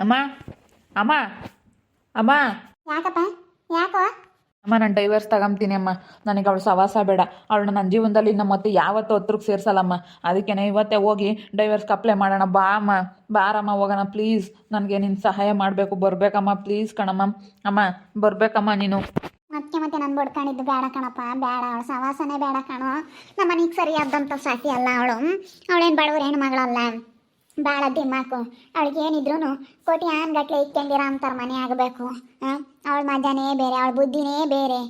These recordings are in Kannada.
ಅಮ್ಮ ಅಮ್ಮ ಅಮ್ಮ. ಯಾಕಪ್ಪ? ಯಾಕೋ? ಅಮ್ಮ ನಾನು ಡೈವರ್ಸ್ ತಗೊಂತೀನಿ ಅಮ್ಮ. ನನಗೆ ಅವಳು ಸವಾಸ ಬೇಡ. ಅವಳನ್ನ ನನ್ನ ಜೀವನದಲ್ಲಿ ನಮ್ಮ ಮತ್ತೆ ಯಾವತ್ತೂ ಹತ್ರಕ್ಕೆ ಸೇರ್ಸಲ್ಲಮ್ಮ. ಅದಕ್ಕೇನೆ ಇವತ್ತೇ ಹೋಗಿ ಡೈವರ್ಸ್ಗೆ ಅಪ್ಲೈ ಮಾಡೋಣ. ಬಾ ಅಮ್ಮ. ಬಾರಮ್ಮ ಹೋಗೋಣ. ಪ್ಲೀಸ್ ನನಗೆ ನಿನ್ನ ಸಹಾಯ ಮಾಡಬೇಕು. ಬರಬೇಕಮ್ಮ. ಪ್ಲೀಸ್ ಕಣಮ್ಮ. ಅಮ್ಮ ಬರಬೇಕಮ್ಮ ನೀನು. ಮತ್ತೆ ಮತ್ತೆ ನಾನು ಬಡ್ಕೊಂಡಿದ್ದು ಬೇಡ ಕಣಪ್ಪ. ಬೇಡ. ಅವಳ ಸವಾಸನೇ ಬೇಡ ಕಣೋ. ನಮ್ಮ ಮನೆಗೆ ಸರಿಯಾದಂಥ ಸಾಕಿ ಅಲ್ಲ ಅವಳು. ಅವಳೇನು ಬಡವ್ರ ಹೆಣ್ಣು ಮಗಳಲ್ಲ. ಭಾಳ ದಿಮ್ಮಾಕು. ಅವಳಿಗೆ ಏನಿದ್ರು ಕೋಟಿ ಆನ್ ಗಟ್ಲೆ ಇಟ್ಕೊಂಡಿರೋ ಅಂತಾರ ಮನೆ ಆಗಬೇಕು. ಅವಳ ಮಜಾನೇ ಬೇರೆ, ಅವಳ ಬುದ್ಧಿನೇ ಬೇರೆ.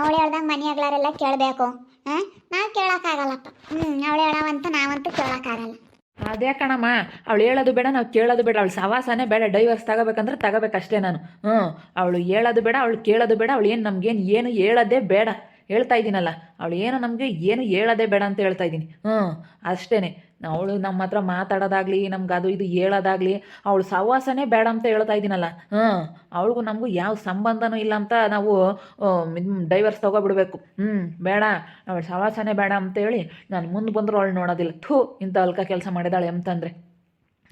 ಅವಳು ಹೇಳ್ದಂಗೆ ಮನೆಯಾಗ್ಲಾರೆಲ್ಲ ಕೇಳಬೇಕು. ಹಾಂ ನಾವು ಕೇಳೋಕ್ಕಾಗಲ್ಲಪ್ಪ. ಹ್ಞೂ ಅವಳು ಹೇಳವಂತ ನಾವಂತೂ ಕೇಳೋಕ್ಕಾಗಲ್ಲ. ಅದೇ ಕಣಮ್ಮ, ಅವಳು ಹೇಳೋದು ಬೇಡ, ನಾವು ಕೇಳೋದು ಬೇಡ. ಅವಳು ಸವಾಸನೇ ಬೇಡ ಡೈವರ್ಸ್ ತಗೋಬೇಕಂದ್ರೆ ತಗೋಬೇಕಷ್ಟೇ ನಾನು. ಹ್ಞೂ ಅವಳು ಹೇಳೋದು ಬೇಡ, ಅವಳು ಕೇಳೋದು ಬೇಡ, ಅವಳು ಏನು ನಮ್ಗೇನು ಏನು ಹೇಳೋದೇ ಬೇಡ. ಹೇಳ್ತಾ ಇದ್ದೀನಲ್ಲ, ಅವಳು ಏನು ನಮಗೆ ಏನು ಹೇಳೋದೇ ಬೇಡ ಅಂತ ಹೇಳ್ತಾ ಇದ್ದೀನಿ. ಹ್ಞೂ ಅಷ್ಟೇ ಅವಳು ನಮ್ಮ ಹತ್ರ ಮಾತಾಡೋದಾಗ್ಲಿ, ನಮ್ಗೆ ಅದು ಇದು ಹೇಳೋದಾಗ್ಲಿ, ಅವಳು ಸಹವಾಸನೇ ಬೇಡ ಅಂತ ಹೇಳ್ತಾ ಇದ್ದೀನಲ್ಲ. ಹ್ಞೂ ಅವಳಿಗೂ ನಮಗೂ ಯಾವ ಸಂಬಂಧನೂ ಇಲ್ಲ ಅಂತ ನಾವು ಡೈವರ್ಸ್ ತೊಗೊಬಿಡ್ಬೇಕು. ಹ್ಞೂ ಬೇಡ, ಅವಳು ಸಹವಾಸನೇ ಬೇಡ ಅಂತ ಹೇಳಿ ನಾನು ಮುಂದೆ ಬಂದರೂ ಅವಳು ನೋಡೋದಿಲ್ಲ. ಥೂ, ಇಂಥ ಅಲ್ಕ ಕೆಲಸ ಮಾಡಿದಾಳೆ ಅಂತಂದರೆ.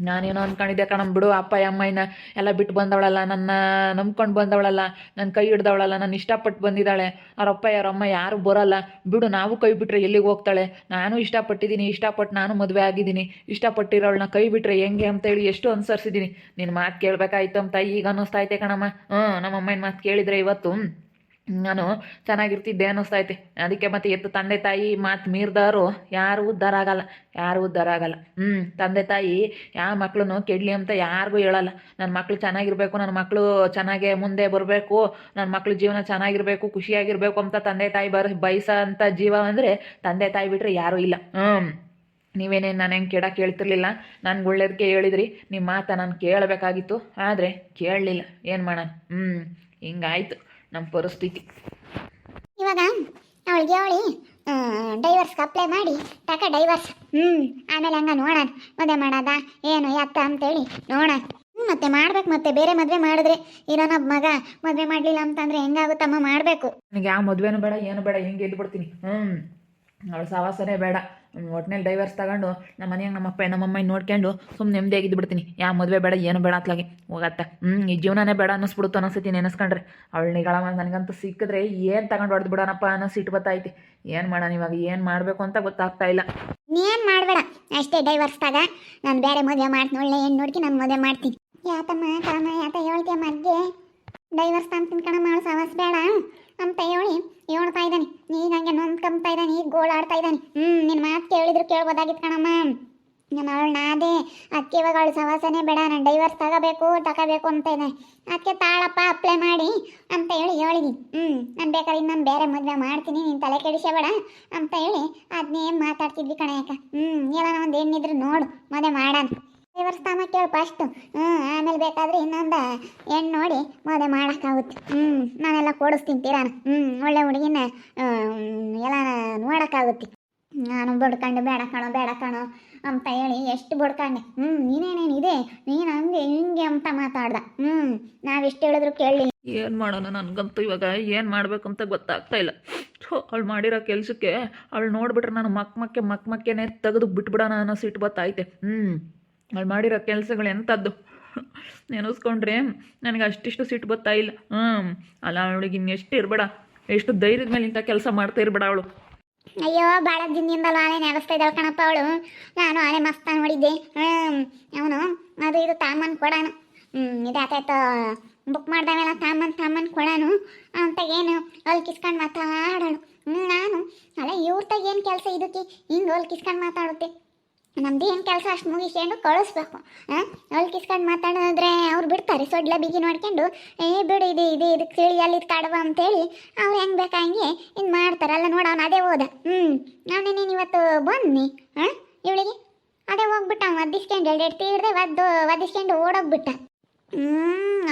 ನಾನೇನೋ ಅನ್ಕೊಂಡಿದ್ದೆ ಕಣಮ್ ಬಿಡು, ಅಪ್ಪ ಅಮ್ಮಯ್ಯನ ಎಲ್ಲ ಬಿಟ್ಟು ಬಂದವಳಲ್ಲ, ನನ್ನ ನಂಬ್ಕೊಂಡು ಬಂದವಳಲ್ಲ ನನ್ನ ಕೈ ಹಿಡ್ದವಳಲ್ಲ, ನಾನು ಇಷ್ಟಪಟ್ಟು ಬಂದಿದ್ದಾಳೆ. ಅಪ್ಪ, ಯಾರ ಅಮ್ಮ ಯಾರು ಬರೋಲ್ಲ. ಬಿಡು, ನಾವು ಕೈ ಬಿಟ್ಟರೆ ಎಲ್ಲಿಗೆ ಹೋಗ್ತಾಳೆ? ನಾನು ಇಷ್ಟಪಟ್ಟಿದ್ದೀನಿ, ಇಷ್ಟಪಟ್ಟು ನಾನು ಮದುವೆ ಆಗಿದ್ದೀನಿ. ಇಷ್ಟಪಟ್ಟಿರೋಳನ್ನ ಕೈ ಬಿಟ್ಟರೆ ಹೆಂಗೆ ಅಂತೇಳಿ ಎಷ್ಟು ಅನುಸರಿಸಿದ್ದೀನಿ ನಿನ್ನ ಮಾತು ಕೇಳಬೇಕಾಯ್ತು ಅಂತ ಈಗ ಅನ್ನಿಸ್ತೈತೆ ಕಣಮ್ಮ. ಹ್ಞೂ ನಮ್ಮ ಅಮ್ಮನ ಮಾತು ಕೇಳಿದರೆ ಇವತ್ತು. ನಾನು ಚೆನ್ನಾಗಿರ್ತಿದ್ದೆ ಅನ್ನಿಸ್ತೈತೆ. ಅದಕ್ಕೆ ಮತ್ತೆ ಎತ್ತು ತಂದೆ ತಾಯಿ ಮಾತು ಮೀರಿದವರು ಯಾರು ಉದ್ಧಾರ ಆಗಲ್ಲ, ಯಾರು ಉದ್ಧಾರ ಆಗಲ್ಲ. ಹ್ಞೂ ತಂದೆ ತಾಯಿ ಯಾವ ಮಕ್ಕಳನ್ನು ಕೆಡಲಿ ಅಂತ ಯಾರಿಗೂ ಹೇಳಲ್ಲ. ನನ್ನ ಮಕ್ಕಳು ಚೆನ್ನಾಗಿರ್ಬೇಕು ನನ್ನ ಮಕ್ಕಳು ಚೆನ್ನಾಗೆ ಮುಂದೆ ಬರಬೇಕು ನನ್ನ ಮಕ್ಕಳು ಜೀವನ ಚೆನ್ನಾಗಿರಬೇಕು, ಖುಷಿಯಾಗಿರಬೇಕು ಅಂತ ತಂದೆ ತಾಯಿ ಬರ ಬಯಸೋಂಥ ಜೀವ ಅಂದರೆ ತಂದೆ ತಾಯಿ ಬಿಟ್ಟರೆ ಯಾರೂ ಇಲ್ಲ. ಹ್ಞೂ ನೀವೇನೇನು ನಾನು ಹೆಂಗೆ ಕೇಳಕ್ಕೆ ಹೇಳ್ತಿರ್ಲಿಲ್ಲ ನನ್ಗೆ ಒಳ್ಳೇದಕ್ಕೆ ಹೇಳಿದ್ರಿ ನಿಮ್ಮ ಮಾತ ನಾನು ಕೇಳಬೇಕಾಗಿತ್ತು, ಆದರೆ ಕೇಳಲಿಲ್ಲ. ಏನು ಮಾಡೋಣ? ಹ್ಞೂ ಹಿಂಗಾಯ್ತು. ನಮ್ಮ ಪರಿಸ್ಥಿತಿ. ಇವಾಗ ಅವಳಿಗೆ ಅವಳಿ ಡೈವರ್ಸ್ಗೆ ಅಪ್ಲೈ ಮಾಡಿ ಟಕ ಡೈವರ್ಸ್ ಹ್ಞೂ ಆಮೇಲೆ ಹಂಗ ನೋಡೋಣ ಮದುವೆ ಮಾಡೋದ ಏನು ಯಾಕ ಅಂತೇಳಿ ನೋಡೋಣ. ಹ್ಞೂ ಮತ್ತೆ ಮಾಡ್ಬೇಕು ಮತ್ತೆ ಬೇರೆ ಮದುವೆ ಮಾಡಿದ್ರೆ ಇರೋನ ಮಗ ಮದುವೆ ಮಾಡಲಿಲ್ಲ ಅಂತಂದ್ರೆ ಹೆಂಗಾಗುತ್ತಮ್ಮ ಮಾಡಬೇಕು. ನನಗೆ ಯಾವ ಮದುವೆನೂ ಬೇಡ ಏನು ಬೇಡ ಹಿಂಗೆ ಎದ್ಬಿಡ್ತೀನಿ ಹ್ಞೂ ಅವಳು ಸವಾಸನೇ ಬೇಡ. ಒಟ್ನಲ್ಲಿ ಡೈವರ್ಸ್ ತಗೊಂಡು ನಮ್ಮ ಮನೆಯಾಗ ನಮ್ಮಪ್ಪ ನಮ್ಮಮ್ಮ ನೋಡ್ಕೊಂಡು ಸುಮ್ಮನೆ ನೆಮ್ಮದಿಯಾಗಿದ್ದು ಬಿಡ್ತೀನಿ. ಯಾವ ಮದುವೆ ಬೇಡ, ಏನು ಬೇಡ ಅತ್ಲಾಗಿ. ಹೋಗತ್ತೆ. ಹ್ಞೂ ಈ ಜೀವನನೇ ಬೇಡ ಅನ್ನಿಸ್ಬಿಡುತ್ತೆ ಅನ್ನಿಸ್ತೀನಿ ನೆನೆಸ್ಕೊಂಡ್ರೆ. ಅವಳು ನಿಗಳ ನನಗಂತೂ ಸಿಕ್ಕಿದ್ರೆ ಏನು ತಗೊಂಡು ಹೊಡೆದು ಬಿಡೋಣಪ್ಪ ಅನ್ನೋ ಸಿಟ್ಟು ಏನು ಮಾಡೋಣ ಇವಾಗ, ಏನು ಮಾಡಬೇಕು ಅಂತ ಗೊತ್ತಾಗ್ತಾ ಇಲ್ಲ. ನೀನು ಮಾಡಬೇಡ. ಅಷ್ಟೇ ಡೈವರ್ಸ್ ತಗ. ನಾನು ಬೇರೆ ಮದುವೆ ಮಾಡ್ತೀನಿ. ಒಳ್ಳೆ ಏನು ನೋಡ್ಕಿ ನಾನು ಮದುವೆ ಮಾಡ್ತೀನಿ. ಯಾತಮ್ಮ ಕಳಮ ಯಾತ ಹೇಳ್ತೀಯ ಮಗ್ಗೆ ಡೈವರ್ಸ್ ಅಂತ ತಿನ್ಕೊಂಡು ಮಾಡೋ ಸವಾಸ ಬೇಡ. ಅಂತ ಹೇಳಿ ಹೇಳ್ತಾ ಇದ್ದಾನೆ. ಈಗ ಹಂಗೆ ನೊಂದ್ಕೊಂತಾ ಇದ್ದಾನೆ, ಈಗ ಗೋಳಾಡ್ತಾ ಇದ್ದಾನೆ. ಹ್ಞೂ ನಿನ್ನ ಮಾತು ಕೇಳಿದ್ರು ಕೇಳ್ಬೋದಾಗಿತ್ತು ಕಣಮ್ಮ. ನಾನು ಅವಳು ನಾದೇ ಅದಕ್ಕೆ ಇವಾಗ ಅವಳು ಸವಾಸನೆ ಬೇಡ, ನಾನು ಡೈವರ್ಸ್ ತಗೋಬೇಕು ತಗೋಬೇಕು ಅಂತ ಇದ್ದಾನೆ. ಅದಕ್ಕೆ ತಾಳಪ್ಪ ಅಪ್ಲೈ ಮಾಡಿ ಅಂತ ಹೇಳಿ ಹೇಳಿದೀನಿ. ಹ್ಞೂ ನಾನು ಬೇಕಾದ್ರೆ ನಾನು ಬೇರೆ ಮದುವೆ ಮಾಡ್ತೀನಿ, ನೀನು ತಲೆ ಕೆಡಿಸಬೇಡ ಅಂತ ಹೇಳಿ ಅದನ್ನೇ ಮಾತಾಡ್ತಿದ್ವಿ ಕಣಯ್ಯಕ್ಕ ಹ್ಞೂ ಏನಾನ ಒಂದು ಹೆಣ್ಣಿದ್ರು ನೋಡು, ಮದುವೆ ಮಾಡೋಣ. ಕೇಳಪ್ಪ ಕೇಳು ಹ್ಮ್ ಹ್ಞೂ ಆಮೇಲೆ ಬೇಕಾದ್ರೆ ಇನ್ನೊಂದು ಹೆಣ್ಣು ನೋಡಿ ಮದುವೆ ಮಾಡೋಕ್ಕಾಗುತ್ತೆ. ಹ್ಞೂ ನಾನೆಲ್ಲ ಕೊಡಿಸ್ತೀನಿ ತೀರಾನ ಹ್ಞೂ ಒಳ್ಳೆ ಹುಡುಗಿನ ಎಲ್ಲ ನೋಡೋಕ್ಕಾಗುತ್ತೆ. ನಾನು ಬಡ್ಕೊಂಡು, ಬೇಡ ಕಾಣೋ ಬೇಡ ಕಾಣೋ, ಅಂತ ಹೇಳಿ ಎಷ್ಟು ಬಡ್ಕೊಂಡೆ. ಹ್ಞೂ ನೀನೇನೇನು ಇದೆ? ನೀನು ಹಂಗೆ, ಹಿಂಗೆ ಅಂತ ಮಾತಾಡ್ದ. ಹ್ಞೂ ನಾವೆಷ್ಟು ಹೇಳಿದ್ರು ಕೇಳಿ ಏನು ಮಾಡೋಣ ನನಗಂತೂ ಇವಾಗ ಏನು ಅಂತ ಗೊತ್ತಾಗ್ತಾ ಇಲ್ಲ. ಅವ್ಳು ಅವಳು ಮಾಡಿರೋ ಕೆಲಸಕ್ಕೆ ಅವಳು ನೋಡ್ಬಿಟ್ರೆ ನಾನು ಮಕ್ ಮಕ್ಕೆ ಮಕ್ ಮಕ್ಕೆನೇ ತೆಗೆದು ಬಿಟ್ಬಿಡೋಣ ಅನ್ನೋ ಸಿಟ್ಟು ಬತ್ತಾಯ್ತೆ ಹ್ಞೂ ಅವಳು ಮಾಡಿರೋ ಕೆಲಸಗಳು ಎಂಥದ್ದು ನೆನೆಸ್ಕೊಂಡ್ರೆ ನನಗೆ ಅಷ್ಟಿಷ್ಟು ಸಿಟ್ಟು ಬರ್ತಾ ಇಲ್ಲ. ಹ್ಞೂ ಅಲ್ಲ ಅವಳಿಗೆ ಇನ್ನೆಷ್ಟು ಇರಬೇಡ. ಎಷ್ಟು ಧೈರ್ಯದ ಮೇಲೆ ಇಂಥ ಕೆಲಸ ಮಾಡ್ತಾ ಇರಬೇಡ ಅವಳು. ಅಯ್ಯೋ ಭಾಳ ದಿನದಿಂದಲೂ ಆನೆ ನೆನೆಸ್ತಾ ಇದ್ದಾಳೆ ಕಣಪ್ಪ ಅವಳು. ನಾನು ಆನೆ ಮಸ್ತ ನೋಡಿದ್ದೆ. ಹ್ಞೂ ಅವನು ಅದು ಇದು ತಾಮನ್ ಕೊಡಾನು. ಹ್ಞೂ ಇದಾತಾಯ್ತು ಬುಕ್ ಮಾಡ್ದಾವೆಲ್ಲ, ತಾಮನ್ ತಾಮನ್ ಕೊಡಾನು. ಅಂತ ಏನು ಅಲ್ಲಿ ಕಿಸ್ಕೊಂಡು ಮಾತಾಡೋಳು. ನಾನು, ಅಲ್ಲ ಇವ್ರ ಏನು ಕೆಲಸ ಇದಕ್ಕೆ? ಹಿಂಗೆ ಅಲ್ಲಿ ಕಿಸ್ಕೊಂಡು ಮಾತಾಡುತ್ತೆ. ನಮ್ದು ಏನು ಕೆಲಸ ಅಷ್ಟು ಮುಗಿಸ್ಕೊಂಡು ಕಳಿಸ್ಬೇಕು. ಹಾಂ? ಅಲ್ಲಿ ಕಿಸ್ಕೊಂಡು ಮಾತಾಡಿದ್ರೆ ಅವ್ರು ಬಿಡ್ತಾರೆ. ಸೊಡ್ಲ ಬಿಗಿ ನೋಡ್ಕೊಂಡು, ಏ, ಬಿಡು, ಇದು ಇದು ಇದಕ್ಕೆ ತಿಳಿ ಅಲ್ಲಿ ಕಾಡುವ ಅಂತೇಳಿ ಅವ್ರು ಹೆಂಗೆ ಬೇಕಾ ಹಂಗೆ ಇದು ಮಾಡ್ತಾರಲ್ಲ ನೋಡ ಅವ್ನು ಅದೇ ಹೋದ ಹ್ಞೂ ನಾನು ನೀನು ಇವತ್ತು ಬನ್ನಿ ಹಾಂ? ಇವಳಿಗೆ? ಅದೇ ಹೋಗ್ಬಿಟ್ಟ ಅವ್ನು ಒದಿಸ್ಕೊಂಡು ಎರಡೆರಡು ತೀರ್ದೆ ಒದ್ದು ಒದಿಸ್ಕೊಂಡು ಓಡೋಗ್ಬಿಟ್ಟ. ಹ್ಞೂ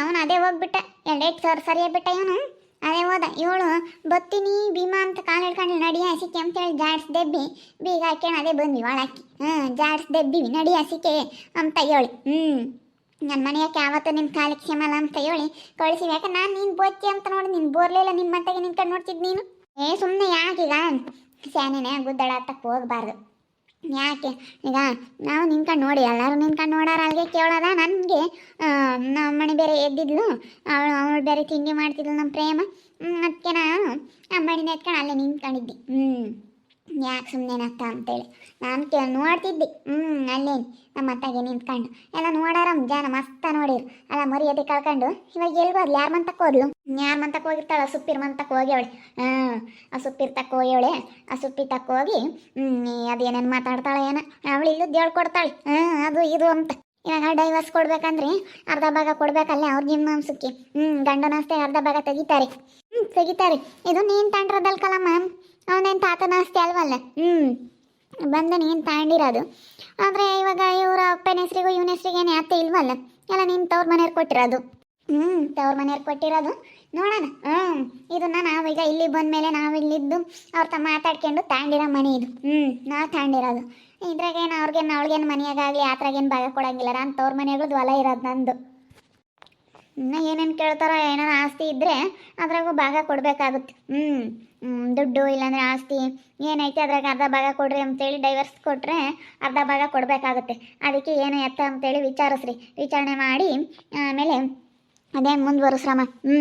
ಅವನು ಅದೇ ಹೋಗ್ಬಿಟ್ಟ. ಎರಡೆರಡು ಸಾವಿರ ಸರಿಯಾಗಿ ಬಿಟ್ಟ ಇವನು. ಅದೇ ಹೋದ, ಇವಳು ಬತ್ತೀನಿ, ಭೀಮಾ ಅಂತ ಕಾಲು ಹಿಡ್ಕೊಂಡು ನಡಿ ಹಸಿಕೆ ಅಂತೇಳಿ ಜಾಡ್ಸ್ ದೆಬ್ಬಿ, ಬೀಗ ಹಾಕ್ಯಣ ಅದೇ ಬಂದ್ವಿ ಒಳಕ್ಕೆ ಹ್ಞೂ ಜಾಡ್ಸ್ ದೆಬ್ಬಿವಿ ನಡಿ ಹಸಿಕೆ ಅಂತ ಹೇಳಿ. ಹ್ಞೂ ನನ್ನ ಮನೆಯಕ್ಕೆ ಯಾವತ್ತೂ ನಿಮ್ಮ ಕಾಲಿಗೆ ಕ್ಷಮಲ್ಲ ಅಂತ ಹೇಳಿ ಕಳಿಸಿವಿ. ಯಾಕೆ ನಾನು ನೀನು ಬೋಚಿ ಅಂತ ನೋಡಿ ನೀನು ಬೋರ್ಲಿಲ್ಲ ನಿಮ್ಮ ಮಟ್ಟಿಗೆ ನಿಂತ್ಕೊಂಡು ನೋಡ್ತಿದ್ದು ನೀನು? ಏ ಸುಮ್ಮನೆ ಯಾಕೀಗ ಸ್ಯಾನಿನೇ ಗುದ್ದಾಡಾಟಕ್ಕೆ ಹೋಗಬಾರ್ದು. ಯಾಕೆ? ಈಗ ನಾವು ನಿಂತ್ಕೊಂಡು ನೋಡಿ, ಎಲ್ಲರೂ ನಿಂತ್ಕೊಂಡು ನೋಡೋರು ಅಲ್ಲಿಗೆ ಕೇಳೋದ? ನನಗೆ ನಮ್ಮ ಮನೆ ಬೇರೆ ಎದ್ದಿದ್ಲು, ಅವಳು ಅವಳು ಬೇರೆ ತಿಂಡಿ ಮಾಡ್ತಿದ್ಲು ನಮ್ಮ ಪ್ರೇಮ. ಅದಕ್ಕೆ ನಾನು ಅಮ್ಮನಿಂದ ಎತ್ಕೊಂಡು ಅಲ್ಲೇ ನಿಂತ್ಕೊಂಡಿದ್ದೆ. ಹ್ಞೂ ಯಾಕೆ ಅತ್ತ ಅಂತೇಳಿ. ನಾನು ಕೇ ನೋಡ್ತಿದ್ದೆ. ಹ್ಞೂ ಅಲ್ಲೇ ನಮ್ಮ ಅತ್ತಾಗೆ ನಿಂತ್ಕೊಂಡು. ಎಲ್ಲ ನೋಡಾರ ಜನ ಮಸ್ತ ನೋಡಿರು. ಅಲ್ಲ, ಮರ್ಯಾದೆ ಕಳ್ಕೊಂಡು. ಇವಾಗ ಎಲ್ಲಿ ಹೋದ್ಲು? ಯಾರ ಮಂತಕ್ಕೆ ಹೋದ್ಲು? ಯಾರ ಮಂತಕ್ಕೆ ಹೋಗಿರ್ತಾಳ? ಸುಪ್ಪಿರ್ ಮಂತಕ್ಕೆ ಹೋಗ್ಯವಳೆ ಹಾಂ, ಆ ಸುಪ್ಪಿರ್ ತಕ್ಕ ಹೋಗ್ಯವಳೆ ಆ ಸುಪ್ಪಿ ತಕ್ಕ ಹೋಗಿ ಹ್ಞೂ ಅದೇನೇನು ಮಾತಾಡ್ತಾಳೆ ಏನೋ. ಅವಳು ಇಲ್ಲದ್ದು ಹೇಳ್ಕೊಡ್ತಾಳೆ ಹಾಂ, ಅದು ಇದು ಅಂತ. ಇವಾಗ ಡೈವರ್ಸ್ ಕೊಡ್ಬೇಕಂದ್ರೆ ಅರ್ಧ ಭಾಗ ಕೊಡ್ಬೇಕಲ್ಲೇ ಅವ್ರ ಜಿಮ್ಮಾಂಸಕ್ಕೆ ಹ್ಞೂ ಗಂಡನಷ್ಟೇ ಅರ್ಧ ಭಾಗ ತೆಗಿತಾರೆ. ತೆಗಿತಾರೆ. ಇದು ನೀನು ತಾಂಡ್ರದಲ್ ಕಲಮ್ಮ? ಅವನೇನು ತಾತನ ಆಸ್ತಿ ಅಲ್ವಲ್ಲ? ಹ್ಞೂ ಬಂದ ನೀನು ತಾಂಡಿರೋದು. ಆದರೆ ಇವಾಗ ಇವರ ಅಪ್ಪನ ಹೆಸರಿಗೂ ಇವನ ಹೆಸ್ರಿಗೆ ಏನು ಅತ್ತೆ ಇಲ್ವಲ್ಲ? ಎಲ್ಲ ನೀನು ತವ್ರ ಮನೆಯವ್ರು ಕೊಟ್ಟಿರೋದು. ಹ್ಞೂ ತವ್ರ ಮನೆಯವ್ರು ಕೊಟ್ಟಿರೋದು. ನೋಡೋಣ. ಹ್ಞೂ ಇದನ್ನ ನಾವೀಗ ಇಲ್ಲಿ ಬಂದಮೇಲೆ ನಾವು ಇಲ್ಲಿದ್ದು ಅವ್ರ ತಮ್ಮ ಮಾತಾಡ್ಕೊಂಡು ತಾಂಡಿರೋ ಮನೆ ಇದು. ಹ್ಞೂ ನಾವು ತಾಂಡಿರೋದು. ಇದ್ರಾಗೇನು ಅವ್ರಿಗೇನು ಅವಳಿಗೇನು ಮನೆಯಾಗಲಿ ಆತ್ರಾಗೇನು ಭಾಗ ಕೊಡಂಗಿಲ್ಲ. ನಾನು ತವ್ರ ಮನೆಯವ್ರದ್ದು ಹೊಲ ಇರೋದು ನಂದು. ಇನ್ನು ಏನೇನು ಕೇಳ್ತಾರೋ ಏನಾರ ಆಸ್ತಿ ಇದ್ದರೆ ಅದ್ರಾಗೂ ಭಾಗ ಕೊಡಬೇಕಾಗುತ್ತೆ. ಹ್ಞೂ ದುಡ್ಡು ಇಲ್ಲಾಂದರೆ ಆಸ್ತಿ ಏನೈತೆ ಅದ್ರಾಗ ಅರ್ಧ ಭಾಗ ಕೊಡ್ರಿ ಅಂತೇಳಿ ಡೈವರ್ಸ್ ಕೊಟ್ಟರೆ ಅರ್ಧ ಭಾಗ ಕೊಡಬೇಕಾಗುತ್ತೆ. ಅದಕ್ಕೆ ಏನು ಎತ್ತ ಅಂತೇಳಿ ವಿಚಾರಿಸ್ರಿ. ವಿಚಾರಣೆ ಮಾಡಿ, ಆಮೇಲೆ ಅದೇ ಮುಂದುವರಿಸ್ರಮ್ಮ. ಹ್ಞೂ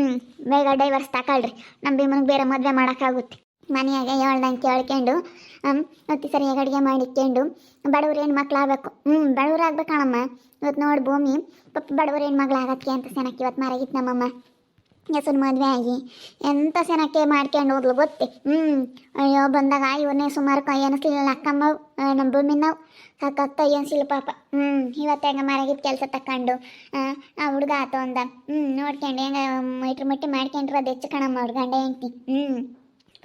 ಬೇಗ ಡೈವರ್ಸ್ ತಕೊಳ್ರಿ ನಮ್ಮ ಭೀಮನಿಗೆ ಬೇರೆ ಮದುವೆ ಮಾಡೋಕ್ಕಾಗುತ್ತೆ. ಮನೆಯಾಗೆ ಹೇಳ್ದಂಗೆ ಕೇಳ್ಕೊಂಡು ಮತ್ತೆ ಸರಿಯಾಗಿ ಅಡುಗೆ ಮಾಡಿಕೊಂಡು, ಬಡವ್ರು ಏನು ಮಕ್ಳು ಆಗ್ಬೇಕು ಹ್ಞೂ ಬಡವ್ರು ಆಗ್ಬೇಕಣಮ್ಮ ಇವತ್ತು ನೋಡಿ ಭೂಮಿ, ಪಾಪ ಬಡವ್ರು ಏನು ಮಗಳಾಗತ್ತೆ ಅಂತ ಸೆನಕ್ಕೆ ಇವತ್ತು ಮಾರಾಗಿತ್ತು ನಮ್ಮಮ್ಮ ಹೆಸರು ಮದುವೆ ಆಗಿ ಎಂಥ ಸೆನಕ್ಕೆ ಮಾಡ್ಕೊಂಡು ಹೋದ್ಲು ಗೊತ್ತೇ? ಹ್ಞೂ ಅಯ್ಯೋ, ಬಂದಾಗ ಇವನ್ನೇ ಸುಮಾರು ಕೈ ಅನಿಸ್ಲಿಲ್ಲ ಅಕ್ಕಮ್ಮ ನಮ್ಮ ಭೂಮಿ ನಾವು ಸಾಕತ್ತ ಪಾಪ. ಹ್ಞೂ ಇವತ್ತು ಹೆಂಗೆ ಮಾರಾಗಿದ್ದು ಕೆಲಸ ತಕೊಂಡು ಆ ಹುಡುಗ ಆತು ಅಂದ. ಹ್ಞೂ ನೋಡ್ಕೊಂಡು ಹೆಂಗೆ ಮೈಟ್ರ್ ಮಟ್ಟಿ ಅದು ಹೆಚ್ಚು ಕಣಮ್ಮ ಹುಡ್ಗಂಡೆ ಗಂಡ ಹೆಂಡ್ತಿ. ಹ್ಞೂ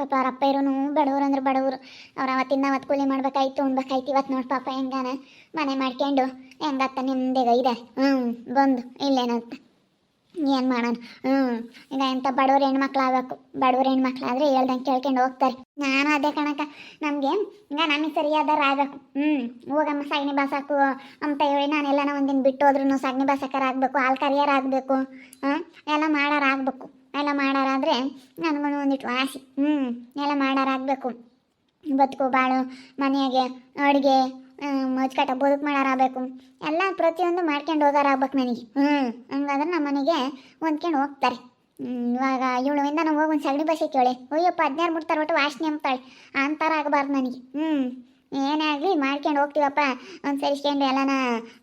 ಪಾಪ ಅವ್ರ ಅಪ್ಪ ಇರೋನು ಬಡವ್ರು ಅಂದ್ರೆ ಬಡವರು. ಅವ್ರು ಅವತ್ತಿಂದ ಅವತ್ತು ಕೂಲಿ ಮಾಡ್ಬೇಕಾಯ್ತು, ಉಣ್ಬೇಕಾಯ್ತು ಇವತ್ತು ನೋಡಿ ಪಾಪ ಹೆಂಗಾನ. ಮನೆ ಮಾಡ್ಕೊಂಡು ಹೆಂಗತ್ತ ನಿಮ್ದೇಗ ಇದೆ? ಹ್ಞೂ ಬಂದು ಇಲ್ಲೇನಂತ. ಏನು ಮಾಡೋಣ? ಹ್ಞೂ ಈಗ ಎಂಥ ಬಡವ್ರ ಹೆಣ್ಮಕ್ಳು ಆಗ್ಬೇಕು ಬಡವ್ರ ಹೆಣ್ಮಕ್ಳು ಹೇಳ್ದಂಗೆ ಕೇಳ್ಕೊಂಡು ಹೋಗ್ತಾರೆ. ನಾನು ಅದೇ ಕಣಕ ನಮಗೆ ಈಗ ನಮಗೆ ಸರಿಯಾದಾರ ಆಗ್ಬೇಕು ಹ್ಞೂ ಹೋಗಮ್ಮ, ಸಗಣಿ ಬಾಸಾಕು, ಅಂತ ಹೇಳಿ ನಾನೆಲ್ಲನ ಒಂದಿನ ಬಿಟ್ಟು ಹೋದ್ರೂ ಸಗಣಿ ಬಾಸಕರ ಆಗಬೇಕು ಹಾಲು ಕರಿಯರ್ ಆಗಬೇಕು ಹಾಂ ಎಲ್ಲ ಮಾಡಾರ ಆಗಬೇಕು. ಎಲ್ಲ ನನ್ನ ನನಗೂ ಒಂದಿಟ್ಟು ವಾಸಿ ಹ್ಞೂ ಎಲ್ಲ ಮಾಡೋರಾಗಬೇಕು ಬದುಕು ಬಾಳು, ಮನೆಯಾಗೆ, ಅಡುಗೆ ಮಜ್ಕಟ್ಟ ಬದುಕು ಮಾಡೋರಾಗಬೇಕು ಎಲ್ಲ ಪ್ರತಿಯೊಂದು ಮಾಡ್ಕೊಂಡು ಹೋಗೋರಾಗ್ಬೇಕು ನನಗೆ. ಹ್ಞೂ ಹಂಗಾದ್ರೆ ನಮ್ಮ ಮನೆಗೆ ಹೊಂದ್ಕೊಂಡು ಹೋಗ್ತಾರೆ. ಇವಾಗ ಇವಳಿಂದ ನಾವು ಹೋಗಿ ಒಂದು ಸಗಣಿ ಬಸ್ಸಿ ಕೇಳಿ ಅಯ್ಯಪ್ಪ, ಹದಿನಾರು ಮುಟ್ತಾರೆ ಒಟ್ಟು ವಾಸನೆ ಅಂತಾಳೆ. ಅಂತಾರ ಆಗಬಾರ್ದು ನನಗೆ. ಹ್ಞೂ ಏನೇ ಆಗಲಿ ಮಾಡ್ಕೊಂಡು ಹೋಗ್ತೀವಪ್ಪ. ಒಂದು ಸರಿಸ್ಕೊಂಡು ಎಲ್ಲನ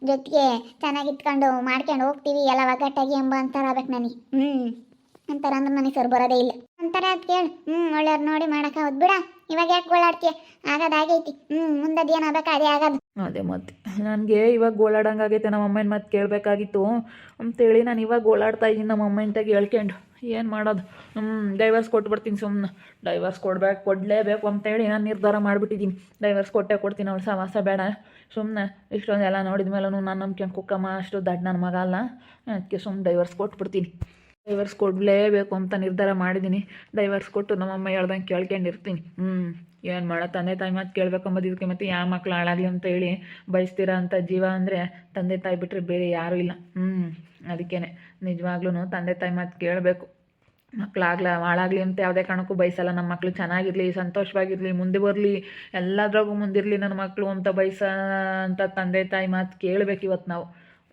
ಜೊತೆಗೆ ಚೆನ್ನಾಗಿ ಇಟ್ಕೊಂಡು ಮಾಡ್ಕೊಂಡು ಹೋಗ್ತೀವಿ. ಎಲ್ಲ ಒಗ್ಗಟ್ಟಾಗಿ ಎಂಬ ಅಂತಾರ ಆಗ್ಬೇಕು ನನಗೆ. ಹ್ಞೂ ಅಂತಾರ ಅಂದ್ರೆ ನನಗೆ ಸರ್ ಬರೋದೇ ಇಲ್ಲ. ಅಂತಾರ ಅದು ಕೇಳಿ. ಹ್ಞೂ ಒಳ್ಳೆಯವ್ರು ನೋಡಿ ಆಗೋದು ಬಿಡ. ಇವಾಗ ಯಾಕೆ ಗೋಳಾಡ್ತೀಯ? ಆಗೋದಾಗೈತಿ ಹ್ಞೂ ಮುಂದದ್ದು ಏನು ಆಗ್ಬೇಕು ಅದೇ ಆಗೋದು. ಅದೇ ಮತ್ತೆ ನನಗೆ ಇವಾಗ ಗೋಳಾಡಂಗಾಗೈತೆ ನಮ್ಮ ಅಮ್ಮನ ಮತ್ತೆ ಕೇಳಬೇಕಾಗಿತ್ತು. ಅಂತೇಳಿ ನಾನು ಇವಾಗ ಗೋಳಾಡ್ತಾ ಇದ್ದೀನಿ ನಮ್ಮ ಅಮ್ಮಂಟಾಗಿ ಹೇಳ್ಕೊಂಡು. ಏನು ಮಾಡೋದು? ಹ್ಞೂ ಡೈವರ್ಸ್ ಕೊಟ್ಬಿಡ್ತೀನಿ ಸುಮ್ಮನೆ ಡೈವರ್ಸ್ ಕೊಡ್ಬೇಕು, ಕೊಡಲೇಬೇಕು ಅಂತೇಳಿ ನಾನು ನಿರ್ಧಾರ ಮಾಡಿಬಿಟ್ಟಿದ್ದೀನಿ. ಡೈವರ್ಸ್ ಕೊಟ್ಟೆ ಕೊಡ್ತೀನಿ ಅವಳು ಸವಾಸ ಬೇಡ. ಸುಮ್ಮನೆ ಇಷ್ಟೊಂದೆಲ್ಲ ನೋಡಿದ ಮೇಲೂ ನಾನು ನಂಬ್ಕೊಂಡು ಕುಕ್ಕಮ್ಮ ಅಷ್ಟು ದಡ್ಡ ನನ್ನ ಮಗ ಅಲ್ಲ ಅದಕ್ಕೆ ಸುಮ್ಮನೆ ಡೈವರ್ಸ್ ಕೊಟ್ಬಿಡ್ತೀನಿ. ಡೈವರ್ಸ್ ಕೊಡಲೇಬೇಕು ಅಂತ ನಿರ್ಧಾರ ಮಾಡಿದ್ದೀನಿ. ಡೈವರ್ಸ್ ಕೊಟ್ಟು ನಮ್ಮಮ್ಮ ಹೇಳ್ದಂಗೆ ಕೇಳ್ಕೊಂಡಿರ್ತೀನಿ. ಹ್ಞೂ ಏನು ಮಾಡೋ, ತಂದೆ ತಾಯಿ ಮಾತು ಕೇಳ್ಬೇಕಂಬೋದು ಇದಕ್ಕೆ ಮತ್ತೆ ಯಾವ ಮಕ್ಳು ಹಾಳಾಗಲಿ ಅಂತ ಹೇಳಿ ಬಯಸ್ತೀರ ಅಂತ ಜೀವ ಅಂದರೆ ತಂದೆ ತಾಯಿ ಬಿಟ್ಟರೆ ಬೇರೆ ಯಾರೂ ಇಲ್ಲ. ಹ್ಞೂ ಅದಕ್ಕೇ ನಿಜವಾಗ್ಲೂ ತಂದೆ ತಾಯಿ ಮಾತು ಕೇಳಬೇಕು. ಮಕ್ಕಳಾಗ್ಲ ಹಾಳಾಗಲಿ ಅಂತ ಯಾವುದೇ ಕಾರಣಕ್ಕೂ ಬಯಸಲ್ಲ. ನಮ್ಮ ಮಕ್ಕಳು ಚೆನ್ನಾಗಿರಲಿ, ಸಂತೋಷವಾಗಿರಲಿ, ಮುಂದೆ ಬರಲಿ, ಎಲ್ಲದ್ರಾಗೂ ಮುಂದಿರಲಿ ನನ್ನ ಮಕ್ಕಳು ಅಂತ ಬಯಸ ಅಂತ ತಂದೆ ತಾಯಿ ಮಾತು ಕೇಳಬೇಕು ಇವತ್ತು ನಾವು.